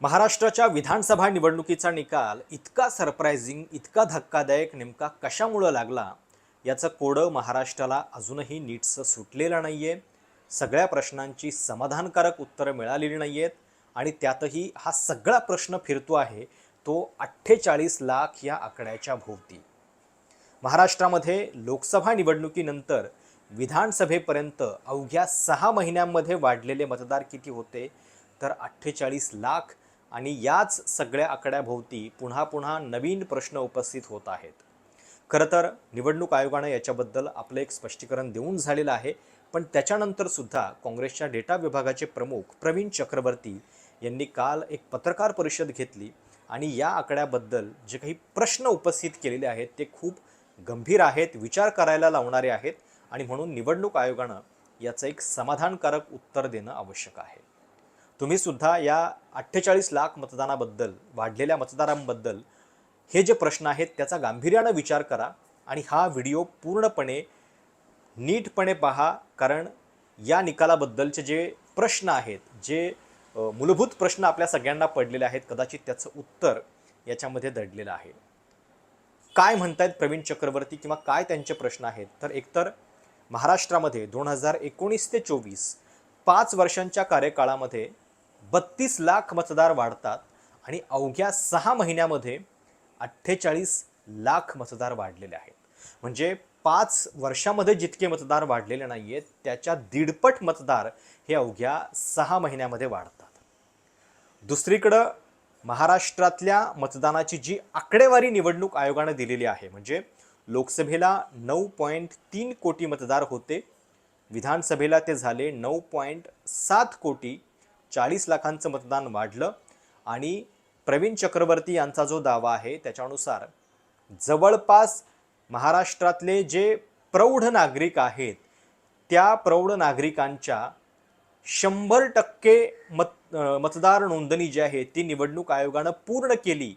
महाराष्ट्राच्या विधानसभा निवडणुकीचा निकाल इतका सरप्रायझिंग इतका धक्कादायक नेमका कशामुळं लागला? याचं कोडं महाराष्ट्राला अजूनही नीटसं सुटलेलं नाही आहे सगळ्या प्रश्नांची समाधानकारक उत्तरं मिळालेली नाही आहेत आणि त्यातही हा सगळा प्रश्न फिरतो आहे तो अठ्ठेचाळीस लाख या आकड्याच्या भोवती. महाराष्ट्रामध्ये लोकसभा निवडणुकीनंतर विधानसभेपर्यंत अवघ्या सहा महिन्यांमध्ये वाढलेले मतदार किती होते? तर अठ्ठेचाळीस लाख आणि याच सगळ्या आकड्याभोवती पुन्हा पुन्हा नवीन प्रश्न उपस्थित होत आहेत. खरं तर निवडणूक आयोगानं याच्याबद्दल आपलं एक स्पष्टीकरण देऊन झालेलं आहे पण त्याच्यानंतर सुद्धा काँग्रेसच्या डेटा विभागाचे प्रमुख प्रवीण चक्रवर्ती यांनी काल एक पत्रकार परिषद घेतली आणि या आकड्याबद्दल जे काही प्रश्न उपस्थित केलेले आहेत ते खूप गंभीर आहेत विचार करायला लावणारे आहेत आणि म्हणून निवडणूक आयोगानं याचं एक समाधानकारक उत्तर देणं आवश्यक आहे. तुम्ही सुद्धा या अठ्ठेचाळीस लाख मतदानाबद्दल वाढलेल्या मतदारांबद्दल हे जे प्रश्न आहेत त्याचा गांभीर्यानं विचार करा आणि हा व्हिडिओ पूर्णपणे नीटपणे पहा कारण या निकालाबद्दलचे जे प्रश्न आहेत जे मूलभूत प्रश्न आपल्या सगळ्यांना पडलेले आहेत कदाचित त्याचं उत्तर याच्यामध्ये दडलेलं आहे. काय म्हणतायत प्रवीण चक्रवर्ती किंवा काय त्यांचे प्रश्न आहेत? तर एकतर महाराष्ट्रामध्ये दोन हजार एकोणीस ते चोवीस पाच वर्षांच्या कार्यकाळामध्ये बत्तीस लाख मतदार वाढतात आणि अवघ्या सहा महिन्यामध्ये अठ्ठेचाळीस लाख मतदार वाढलेले आहेत. म्हणजे पाच वर्षामध्ये जितके मतदार वाढलेले नाही आहेत त्याच्या दीडपट मतदार हे अवघ्या सहा महिन्यामध्ये वाढतात. दुसरीकडं महाराष्ट्रातल्या मतदानाची जी आकडेवारी निवडणूक आयोगानं दिलेली आहे म्हणजे लोकसभेला नऊ पॉईंट तीन कोटी मतदार होते विधानसभेला ते झाले नऊ पॉईंट सात कोटी चाळीस लाखांचं मतदान वाढलं आणि प्रवीण चक्रवर्ती यांचा जो दावा आहे त्याच्यानुसार जवळपास महाराष्ट्रातले जे प्रौढ नागरिक आहेत त्या प्रौढ नागरिकांच्या शंभर टक्के मत मतदार नोंदणी जी आहे ती निवडणूक आयोगानं पूर्ण केली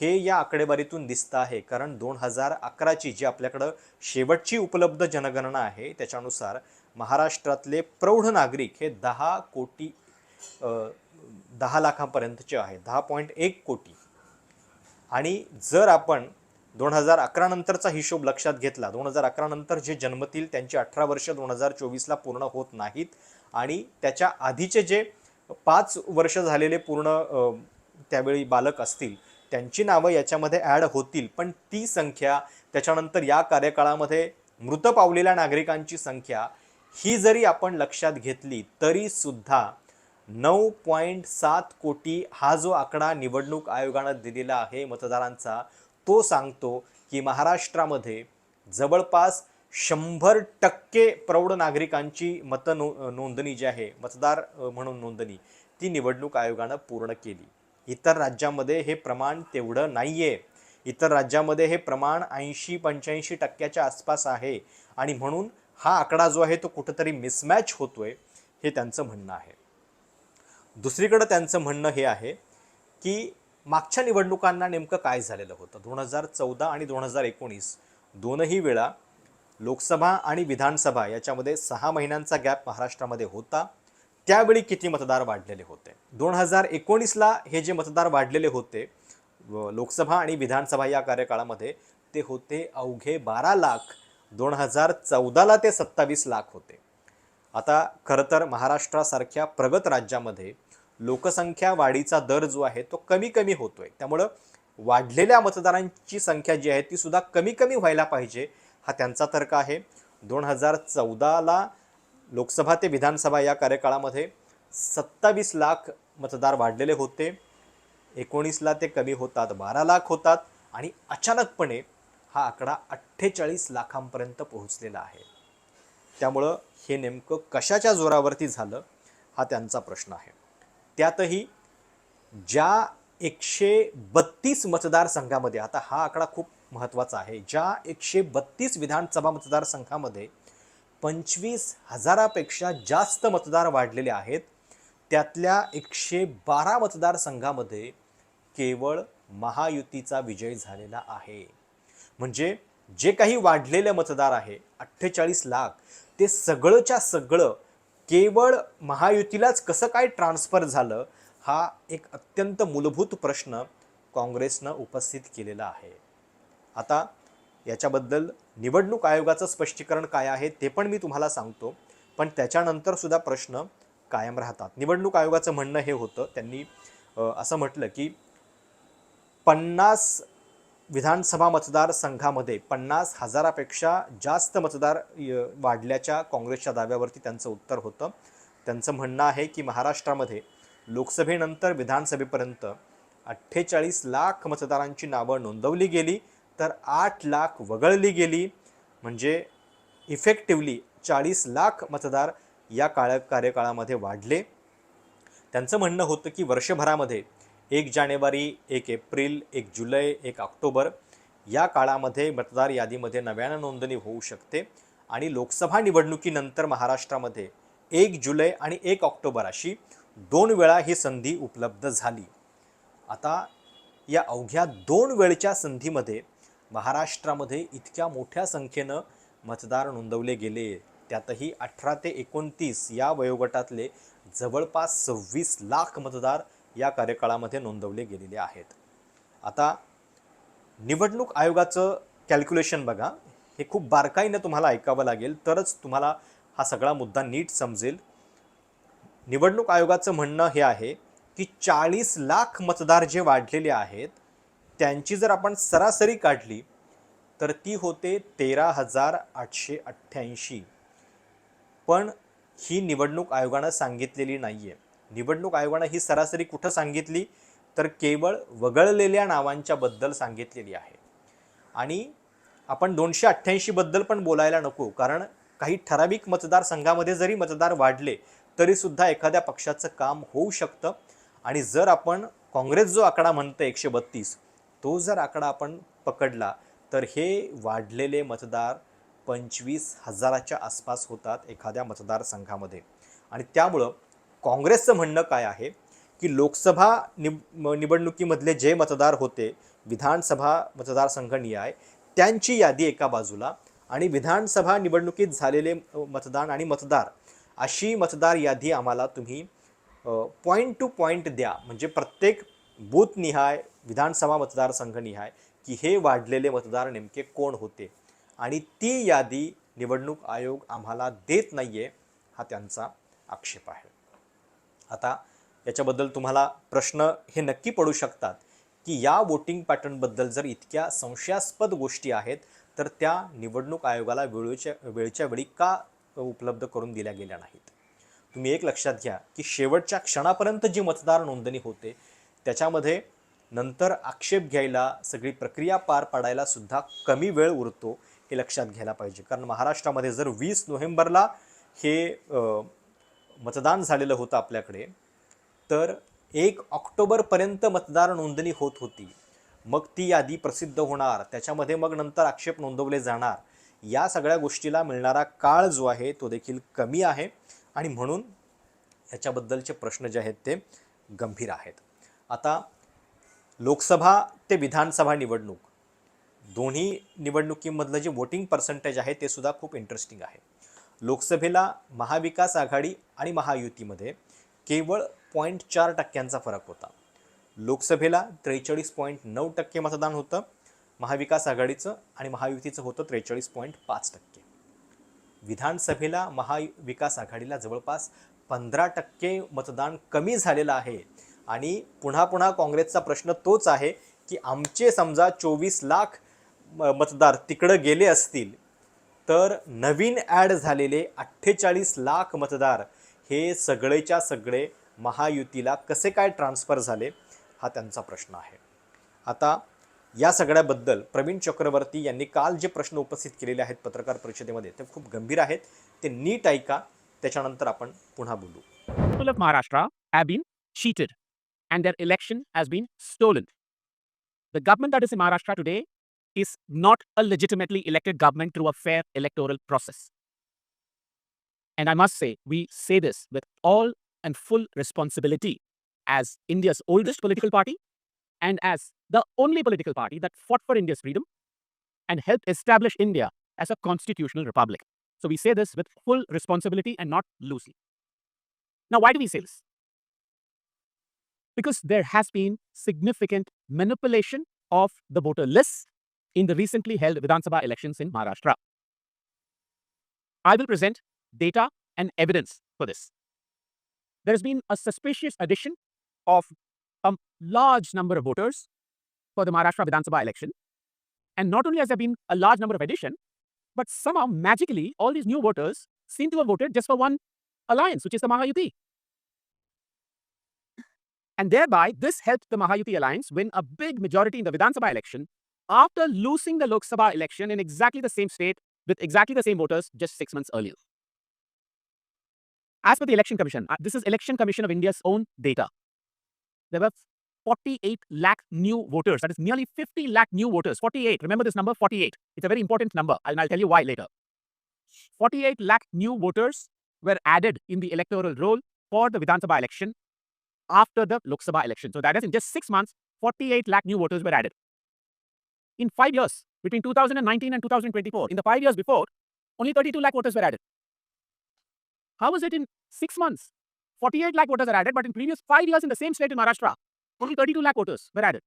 हे या आकडेवारीतून दिसतं आहे. कारण दोन हजार अकराची जी आपल्याकडं शेवटची उपलब्ध जनगणना आहे त्याच्यानुसार महाराष्ट्रातले प्रौढ नागरिक हे दहा कोटी दहा लाखांपर्यंतचे आहे. दहा पॉईंट एक कोटी. आणि जर आपण दोन हजार अकरा नंतरचा हिशोब लक्षात घेतला दोन हजार अकरा नंतर जे जन्मतील त्यांची अठरा वर्ष दोन हजार चोवीसला पूर्ण होत नाहीत. आणि त्याच्या आधीचे जे पाच वर्ष झालेले पूर्ण त्यावेळी बालक असतील त्यांची नावं याच्यामध्ये ॲड होतील. पण ती संख्या त्याच्यानंतर या कार्यकाळामध्ये मृत पावलेल्या नागरिकांची संख्या ही जरी आपण लक्षात घेतली तरीसुद्धा नऊ पॉईंट सात कोटी हा जो आकडा निवडणूक आयोगानं दिलेला आहे मतदारांचा तो सांगतो की महाराष्ट्रामध्ये जवळपास शंभर टक्के प्रौढ नागरिकांची मत नो नोंदणी जी आहे मतदार म्हणून नोंदणी ती निवडणूक आयोगानं पूर्ण केली. इतर राज्यामध्ये हे प्रमाण तेवढं नाही आहे इतर राज्यामध्ये हे प्रमाण ऐंशी पंच्याऐंशी टक्क्याच्या आसपास आहे आणि म्हणून हा आकडा जो आहे तो कुठंतरी मिसमॅच होतोय हे त्यांचं म्हणणं आहे. दुसरीकडं त्यांचं म्हणणं हे आहे की मागच्या निवडणुकांना नेमकं काय झालेलं होतं? दोन हजार चौदा आणि दोन हजार एकोणीस दोनही वेळा लोकसभा आणि विधानसभा याच्यामध्ये सहा महिन्यांचा गॅप महाराष्ट्रामध्ये होता. त्यावेळी किती मतदार वाढलेले होते? दोन हजार एकोणीसला हे जे मतदार वाढलेले होते व लोकसभा आणि विधानसभा या कार्यकाळामध्ये ते होते अवघे बारा लाख. दोन हजार चौदाला ते सत्तावीस लाख होते. आता खरं तर महाराष्ट्रासारख्या प्रगत राज्यामध्ये लोकसंख्या वाढीचा दर जो आहे तो कमी कमी होतोय. त्यामुळं वाढलेल्या मतदारांची संख्या जी आहे ती सुद्धा कमी कमी व्हायला पाहिजे हा त्यांचा तर्क आहे. दोन हजार चौदाला लोकसभा ते विधानसभा या कार्यकाळामध्ये सत्तावीस लाख मतदार वाढलेले होते. एकोणीसला ते कमी होतात बारा लाख होतात आणि अचानकपणे हा आकडा अठ्ठेचाळीस लाखांपर्यंत पोहोचलेला आहे. त्यामुळं हे नेमकं कशाच्या जोरावरती झालं हा त्यांचा प्रश्न आहे. त्यातही ज्या एकशे बत्तीस मतदारसंघामध्ये आता हा आकडा खूप महत्त्वाचा आहे ज्या एकशे बत्तीस विधानसभा मतदारसंघामध्ये पंचवीस हजारापेक्षा जास्त मतदार वाढलेले आहेत त्यातल्या एकशे बारा मतदारसंघामध्ये केवळ महायुतीचा विजय झालेला आहे. म्हणजे जे काही वाढलेले मतदार आहे अठ्ठेचाळीस लाख ते सगळंच्या सगळं केवळ महायुतीलाच कसं काय ट्रान्सफर झालं हा एक अत्यंत मूलभूत प्रश्न काँग्रेसनं उपस्थित केलेला आहे. आता याच्याबद्दल निवडणूक आयोगाचं स्पष्टीकरण काय आहे ते पण मी तुम्हाला सांगतो पण त्याच्यानंतर सुद्धा प्रश्न कायम राहतात. निवडणूक आयोगाचं म्हणणं हे होतं त्यांनी असं म्हटलं की पन्नास विधानसभा मतदारसंघामध्ये पन्नास हजारापेक्षा जास्त मतदार य, वाढल्याच्या काँग्रेसच्या दाव्यावरती त्यांचं उत्तर होतं. त्यांचं म्हणणं आहे की महाराष्ट्रामध्ये लोकसभेनंतर विधानसभेपर्यंत अठ्ठेचाळीस लाख मतदारांची नावं नोंदवली गेली तर आठ लाख वगळली गेली. म्हणजे इफेक्टिवली चाळीस लाख मतदार या काळ कार्यकाळामध्ये वाढले. त्यांचं म्हणणं होतं की वर्षभरामध्ये एक जानेवारी एक एप्रिल एक जुलै एक ऑक्टोबर या काळामध्ये मतदार यादीमध्ये नव्यानं नोंदणी होऊ शकते आणि लोकसभा निवडणुकीनंतर महाराष्ट्रामध्ये एक जुलै आणि एक ऑक्टोबर अशी दोन वेळा ही संधी उपलब्ध झाली. आता या अवघ्या दोन वेळच्या संधीमध्ये महाराष्ट्रामध्ये इतक्या मोठ्या संख्येनं मतदार नोंदवले गेले. त्यातही अठरा ते एकोणतीस या वयोगटातले जवळपास सव्वीस लाख मतदार या कार्यकाळामध्ये नोंदवले गेलेले आहेत. आता निवडणूक आयोगाचं कॅल्क्युलेशन बघा. हे खूप बारकाईनं तुम्हाला ऐकावं लागेल. तरच तुम्हाला हा सगळा मुद्दा नीट समजेल. निवडणूक आयोगाचं म्हणणं हे आहे की चाळीस लाख मतदार जे वाढलेले आहेत त्यांची जर आपण सरासरी काढली तर ती होते तेरा हजार आठशे अठ्ठ्याऐंशी. पण ही निवडणूक आयोगानं सांगितलेली नाही आहे निवडणूक आयोगानं ही सरासरी कुठं सांगितली? तर केवळ वगळलेल्या नावांच्या बद्दल सांगितलेली आहे. आणि आपण दोनशे अठ्ठ्याऐंशीबद्दल पण बोलायला नको कारण काही ठराविक मतदारसंघामध्ये जरी मतदार वाढले तरीसुद्धा एखाद्या पक्षाचं काम होऊ शकतं. आणि जर आपण काँग्रेस जो आकडा म्हणतं एकशे बत्तीस तो जर आकडा आपण पकडला तर हे वाढलेले मतदार पंचवीस हजाराच्या आसपास होतात एखाद्या मतदारसंघामध्ये आणि त्यामुळं काँग्रेसचं म्हणणं काय आहे? की लोकसभा निव निवडणुकीमधले जे मतदार होते विधानसभा मतदारसंघ आहे त्यांची यादी एका बाजूला आणि विधानसभा निवडणुकीत झालेले मतदान आणि मतदार अशी मतदार यादी आम्हाला तुम्ही पॉईंट टू पॉईंट द्या. म्हणजे प्रत्येक बूथनिहाय विधानसभा मतदारसंघनिहाय की हे वाढलेले मतदार नेमके कोण होते? आणि ती यादी निवडणूक आयोग आम्हाला देत नाही आहे हा त्यांचा आक्षेप आहे. आता याच्याबद्दल तुम्हाला प्रश्न हे नक्की पडू शकतात की या वोटिंग पॅटर्नबद्दल जर इतक्या संशयास्पद गोष्टी आहेत तर त्या निवडणूक आयोगाला वेळेच्या वेळच्या वेळी का उपलब्ध करून दिल्या गेल्या नाहीत? तुम्ही एक लक्षात घ्या की शेवटच्या क्षणापर्यंत जी मतदार नोंदणी होते त्याच्यामध्ये नंतर आक्षेप घ्यायला सगळी प्रक्रिया पार पाडायला सुद्धा कमी वेळ उरतो हे लक्षात घ्यायला पाहिजे. कारण महाराष्ट्रामध्ये जर वीस नोव्हेंबरला हे मतदान झालेलं होतं आपल्याकडे तर एक ऑक्टोबरपर्यंत मतदार नोंदणी होत होती. मग ती यादी प्रसिद्ध होणार त्याच्यामध्ये मग नंतर आक्षेप नोंदवले जाणार. या सगळ्या गोष्टीला मिळणारा काळ जो आहे तो देखील कमी आहे आणि म्हणून याच्याबद्दलचे प्रश्न जे आहेत ते गंभीर आहेत. आता लोकसभा ते विधानसभा निवडणूक दोन्ही निवडणुकीमधलं जे वोटिंग पर्सेंटेज आहे ते सुद्धा खूप इंटरेस्टिंग आहे. लोकसभेला महाविकास आघाडी आणि महायुतीमध्ये केवळ पॉईंट चार टक्क्यांचा फरक होता. लोकसभेला त्रेचाळीस पॉईंट नऊ टक्के मतदान होतं महाविकास आघाडीचं आणि महायुतीचं होतं त्रेचाळीस पॉईंट पाच टक्के. विधानसभेला महाविकास आघाडीला जवळपास पंधरा टक्के मतदान कमी झालेलं आहे आणि पुन्हा पुन्हा काँग्रेसचा प्रश्न तोच आहे की आमचे समजा चोवीस लाख म- मतदार तिकडं गेले असतील तर नवीन ॲड झालेले अठ्ठेचाळीस लाख मतदार हे सगळेच्या सगळे महायुतीला कसे काय ट्रान्स्फर झाले हा त्यांचा प्रश्न आहे आता या सगळ्याबद्दल प्रवीण चक्रवर्ती यांनी काल जे प्रश्न उपस्थित केलेले आहेत पत्रकार परिषदेमध्ये ते खूप गंभीर आहेत ते नीट ऐका त्याच्यानंतर आपण पुन्हा बोलू Maharashtra of Maharashtra have been cheated and their election has been stolen. The government that is in Maharashtra today is not a legitimately elected government through a fair electoral process. And I must say, we say this with all and full responsibility as India's oldest political party and as the only political party that fought for India's freedom and helped establish India as a constitutional republic. So we say this with full responsibility and not loosely. Now, why do we say this? because there has been significant manipulation of the voter lists in the recently held Vidhan Sabha elections in Maharashtra. I will present data and evidence for this. There has been a suspicious addition of a large number of voters for the Maharashtra Vidhan Sabha election. And not only has there been a large number of addition, but somehow magically all these new voters seem to have voted just for one alliance, which is the Mahayuti. And thereby, this helped the Mahayuti alliance win a big majority in the Vidhan Sabha election after losing the Lok Sabha election in exactly the same state with exactly the same voters just six months earlier. As per the Election Commission, uh, this is Election Commission of India's own data. There were 48 lakh new voters. That is nearly 50 lakh new voters. 48. Remember this number? 48. It's a very important number, and I'll tell you why later. 48 lakh new voters were added in the electoral roll for the Vidhan Sabha election after the Lok Sabha election. So that is in just six months, 48 lakh new voters were added. In five years, between 2019 and 2024, in the five years before, only 32 lakh voters were added. How was it in six months? 48 lakh voters are added, but in previous five years in the same state in Maharashtra, only 32 lakh voters were added.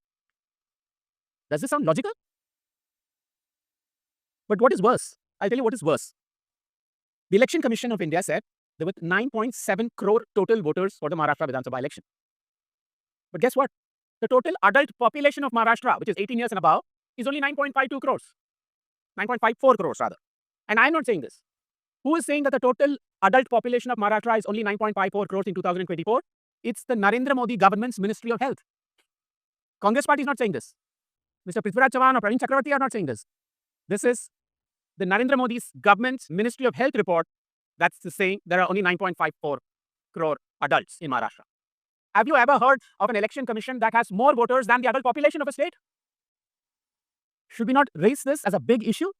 Does this sound logical? But what is worse? I'll tell you what is worse. The Election Commission of India said there were 9.7 crore total voters for the Maharashtra Vidhan Sabha election. But guess what? The total adult population of Maharashtra, which is 18 years and above, is only 9.52 crores. 9.54 crores rather. And I'm not saying this. Who is saying that the total adult population of Maharashtra is only 9.54 crores in 2024? It's the Narendra Modi government's Ministry of Health. Congress party is not saying this. Mr. Prithviraj Chavan or Praveen Chakravarti are not saying this. This is the Narendra Modi's government's Ministry of Health report that's saying there are only 9.54 crore adults in Maharashtra. Have you ever heard of an election commission that has more voters than the adult population of a state? Should we not raise this as a big issue?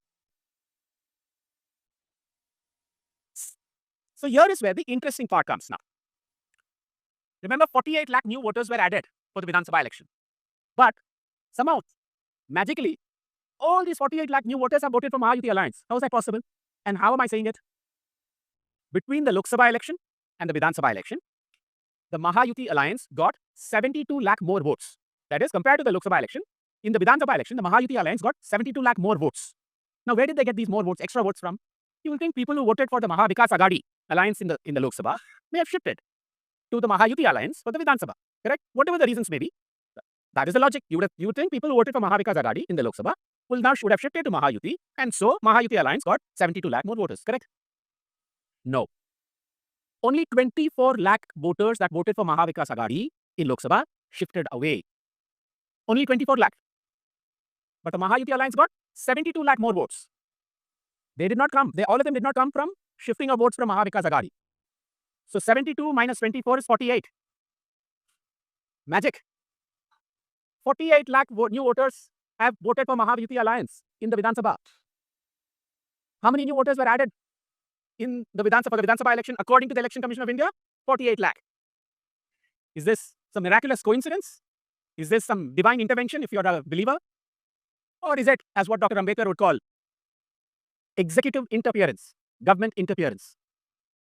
So here is where the interesting part comes now. Remember, 48 lakh new voters were added for the Vidhan Sabha election. But somehow, magically, all these 48 lakh new voters have voted for Mahayuti Alliance. How is that possible? And how am I saying it? Between the Lok Sabha election and the Vidhan Sabha election, the Mahayuti Alliance got 72 lakh more votes. That is, compared to the Lok Sabha election, in the Vidhan Sabha election, the Mahayuti Alliance got 72 lakh more votes. Now, where did they get these more votes, extra votes from? You will think people who voted for the Mahavikas Agadi alliance in the, in the Lok Sabha may have shifted to the Mahayuti alliance for the Vidhan Sabha. Correct? Whatever the reasons may be, that is the logic. You would, have, you would think people who voted for Mahavikas Agadi in the Lok Sabha will now should have shifted to Mahayuti, and so Mahayuti alliance got 72 lakh more voters. Correct? No. Only 24 lakh voters that voted for Mahavikas Agadi in Lok Sabha shifted away. Only 24 lakh. But the Mahayuti alliance got 72 lakh more votes. They did not come. They all of them did not come from shifting of votes from Mahavikas Agadi. So 72 minus 24 is 48. Magic. 48 lakh new voters have voted for Mahaviti Alliance in the Vidhan Sabha. How many new voters were added in the Vidhan Sabha, the Vidhan Sabha election according to the Election Commission of India? 48 lakh. Is this some miraculous coincidence? Is this some divine intervention if you're a believer? Or is it, as what Dr. Ambedkar would call, executive interference, government interference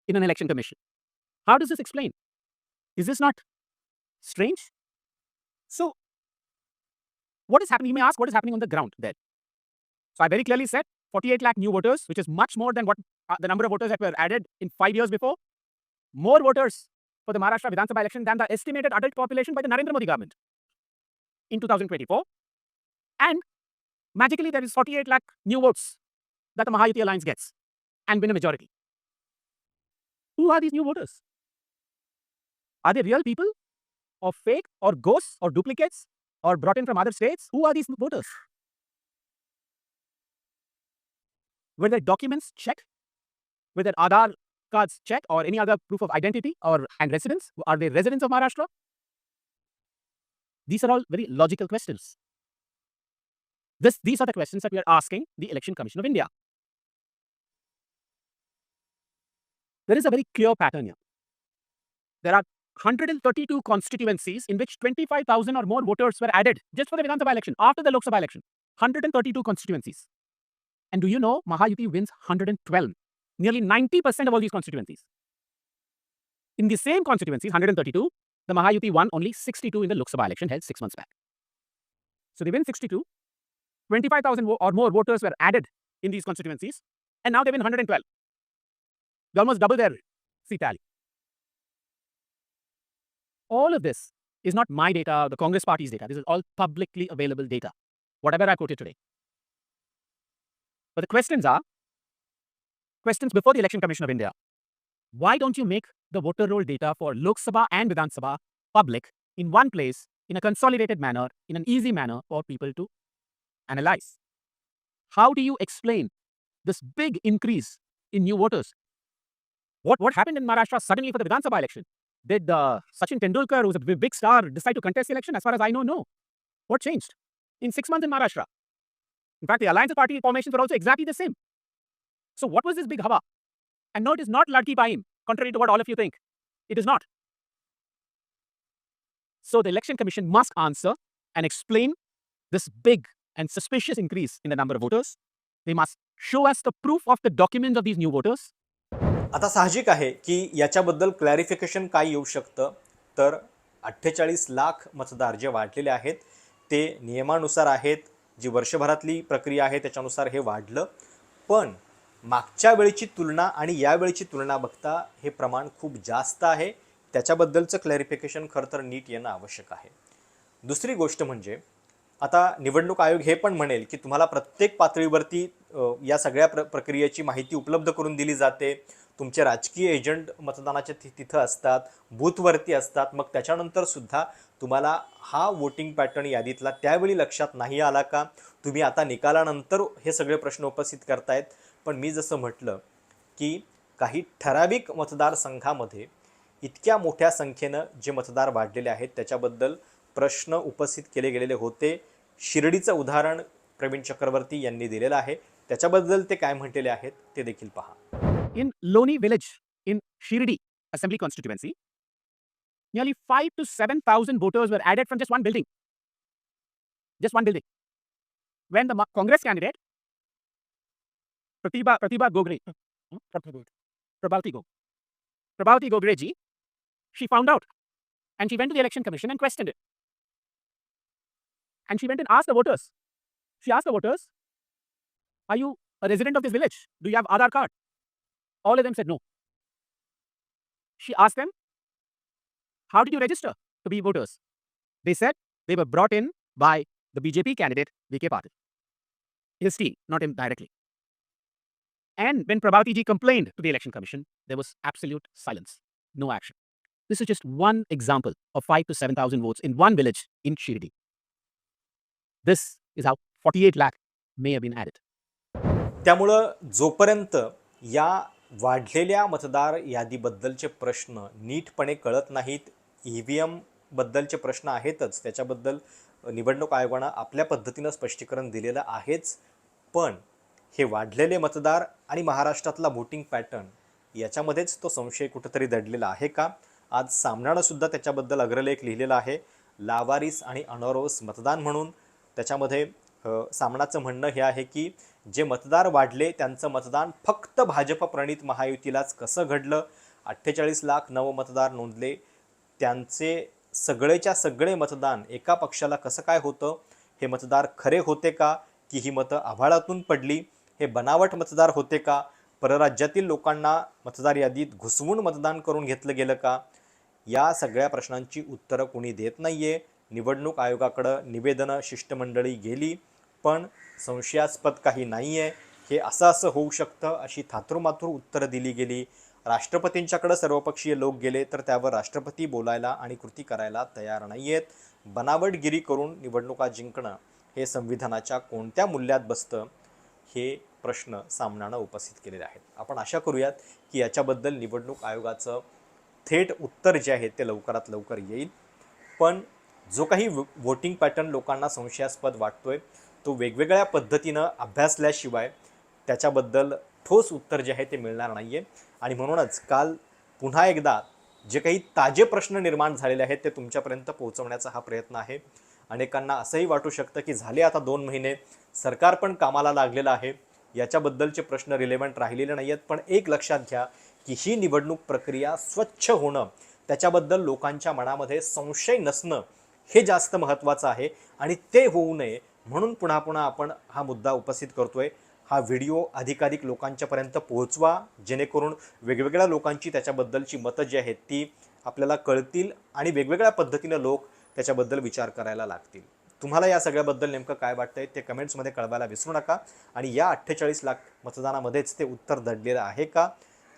in an election commission? How does this explain? Is this not strange? So, what is happening? You may ask what is happening on the ground there. So, I very clearly said 48 lakh new voters, which is much more than what uh, the number of voters that were added in five years before. More voters for the Maharashtra Vidhan Sabha election than the estimated adult population by the Narendra Modi government in 2024. And magically, there is 48 lakh new votes that the Mahayuti alliance gets and win a majority. Who are these new voters? Are they real people or fake or ghosts or duplicates or brought in from other states? Who are these voters? Were their documents checked? Were their Aadhaar cards checked or any other proof of identity or and residence? Are they residents of Maharashtra? These are all very logical questions. This, these are the questions that we are asking the Election Commission of India. There is a very clear pattern here. There are 132 constituencies in which 25,000 or more voters were added just for the Vidhan Sabha election after the Lok Sabha election. 132 constituencies. And do you know Mahayuti wins 112, nearly 90% of all these constituencies. In the same constituencies, 132, the Mahayuti won only 62 in the Lok Sabha election held six months back. So they win 62. 25,000 or more voters were added in these constituencies, and now they win 112. They almost double their seat tally. All of this is not my data, the Congress Party's data. This is all publicly available data, whatever I quoted today. But the questions are questions before the Election Commission of India. Why don't you make the voter roll data for Lok Sabha and Vidhan Sabha public in one place in a consolidated manner, in an easy manner for people to analyze? How do you explain this big increase in new voters? What, what happened in Maharashtra suddenly for the Vidhan Sabha election? Did uh, Sachin Tendulkar, who's a big star, decide to contest the election? As far as I know, no. What changed? In six months in Maharashtra. In fact, the alliance of party formations were also exactly the same. So, what was this big hawa? And no, it is not Ladki Paim, contrary to what all of you think. It is not. So, the Election Commission must answer and explain this big and suspicious increase in the number of voters. They must show us the proof of the documents of these new voters. आता साहजिक आहे की याच्याबद्दल clarification काय येऊ शकतं तर अठ्ठेचाळीस लाख मतदार जे वाढलेले आहेत ते नियमानुसार आहेत जी वर्षभरातली प्रक्रिया आहे त्याच्यानुसार हे वाढलं पण मागच्या वेळेची तुलना आणि यावेळेची तुलना बघता हे प्रमाण खूप जास्त आहे त्याच्याबद्दलचं क्लॅरिफिकेशन खरं तर नीट येणं आवश्यक आहे दुसरी गोष्ट म्हणजे आता निवडणूक आयोग हे पण म्हणेल की तुम्हाला प्रत्येक पातळीवरती या सगळ्या प्र प्रक्रियेची माहिती उपलब्ध करून दिली जाते. तुमचे राजकीय एजंट मतदानाच्या ति तिथं असतात बूथवरती असतात. मग त्याच्यानंतर सुद्धा तुम्हाला हा वोटिंग पॅटर्न यादीतला त्यावेळी लक्षात नाही आला का? तुम्ही आता निकालानंतर हे सगळे प्रश्न उपस्थित करतायत. पण मी जसं म्हटलं की काही ठराविक मतदारसंघामध्ये इतक्या मोठ्या संख्येनं जे मतदार वाढलेले आहेत त्याच्याबद्दल प्रश्न उपस्थित केले गेलेले होते. शिर्डीचं उदाहरण प्रवीण चक्रवर्ती यांनी दिलेलं आहे त्याच्याबद्दल ते काय म्हटलेले आहेत ते देखील पहा in Loni village in Shirdi assembly constituency nearly 5 to 7,000 voters were added from just one building. Just one building. When the Congress candidate, Pratibha, Pratibha Gogre, Prabhavati Prabhati Prabhavati Gog, Gogre ji, she found out and she went to the election commission and questioned it. And she went and asked the voters. She asked the voters, Are you a resident of this village? Do you have Aadhaar card? All of them said no. She asked them, How did you register to be voters? They said they were brought in by the BJP candidate VK Patil. His team, not him directly. And when Prabhati ji complained to the election commission, there was absolute silence, no action. This is just one example of five to 7,000 votes in one village in Shirdi. This is how 48 lakh may have been added. त्यामुळं जोपर्यंत या वाढलेल्या मतदार यादीबद्दलचे प्रश्न नीटपणे कळत नाहीत E V एमबद्दलचे प्रश्न आहेतच त्याच्याबद्दल निवडणूक आयोगानं आपल्या पद्धतीनं स्पष्टीकरण दिलेलं आहेच. पण हे वाढलेले मतदार आणि महाराष्ट्रातला व्होटिंग पॅटर्न याच्यामध्येच तो संशय कुठंतरी दडलेला आहे का? आज सामनानं सुद्धा त्याच्याबद्दल अग्रलेख लिहिलेला आहे. लावारिस आणि अनोरोस मतदान म्हणून त्याच्यामध्ये सामनाचं म्हणणं हे आहे की जे मतदार वाढले त्यांचं मतदान फक्त भाजप प्रणित महायुतीलाच कसं घडलं? अठ्ठेचाळीस लाख नवमतदार नोंदले. त्यांचे सगळेच्या सगळे मतदान एका पक्षाला कसं काय होतं? हे मतदार खरे होते का? की ही मतं आभाळातून पडली? हे बनावट मतदार होते का? परराज्यातील लोकांना मतदार यादीत घुसवून मतदान करून घेतलं गेलं का? या सगळ्या प्रश्नांची उत्तरं कोणी देत नाही आहे निवडणूक आयोगाकडं निवेदनं शिष्टमंडळी गेली पण संशयास्पद काही नाही आहे हे असं असं होऊ शकतं अशी थातुरमाथूर उत्तरं दिली गेली. राष्ट्रपतींच्याकडं सर्वपक्षीय लोक गेले तर त्यावर राष्ट्रपती बोलायला आणि कृती करायला तयार नाही आहेत बनावटगिरी करून निवडणुका जिंकणं हे संविधानाच्या कोणत्या मूल्यात बसतं हे प्रश्न सामनानं उपस्थित केलेले आहेत. आपण आशा करूयात की याच्याबद्दल निवडणूक आयोगाचं थेट उत्तर जे आहे ते लवकरात लवकर येईल. पण जो काही वोटिंग पॅटर्न लोकांना संशयास्पद वाटतोय तो वेगवेगळ्या पद्धतीनं अभ्यासल्याशिवाय त्याच्याबद्दल ठोस उत्तर जे आहे ते मिळणार नाही आहे आणि म्हणूनच काल पुन्हा एकदा जे काही ताजे प्रश्न निर्माण झालेले आहेत ते तुमच्यापर्यंत पोहोचवण्याचा हा प्रयत्न आहे. अनेकांना असंही वाटू शकतं की झाले आता दोन महिने सरकार पण कामाला लागलेलं आहे. याच्याबद्दलचे प्रश्न रिलेव्हंट राहिलेले नाही आहेत पण एक लक्षात घ्या की ही निवडणूक प्रक्रिया स्वच्छ होणं त्याच्याबद्दल लोकांच्या मनामध्ये संशय नसणं हे जास्त महत्त्वाचं आहे आणि ते होऊ नये म्हणून पुन्हा पुन्हा आपण हा मुद्दा उपस्थित करतोय. हा व्हिडिओ अधिकाधिक लोकांच्यापर्यंत पोहोचवा जेणेकरून वेगवेगळ्या लोकांची त्याच्याबद्दलची मतं जी आहेत ती आपल्याला कळतील आणि वेगवेगळ्या पद्धतीनं लोक त्याच्याबद्दल विचार करायला लागतील. तुम्हाला या सगळ्याबद्दल नेमकं काय वाटतंय ते कमेंट्समध्ये कळवायला विसरू नका. आणि या अठ्ठेचाळीस लाख मतदानामध्येच ते उत्तर दडलेलं आहे का?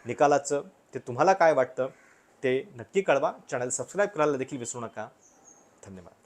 निकालाचं ते तुम्हाला काय वाटतं ते नक्की कळवा. चॅनल सबस्क्राईब करायला देखील विसरू नका. धन्यवाद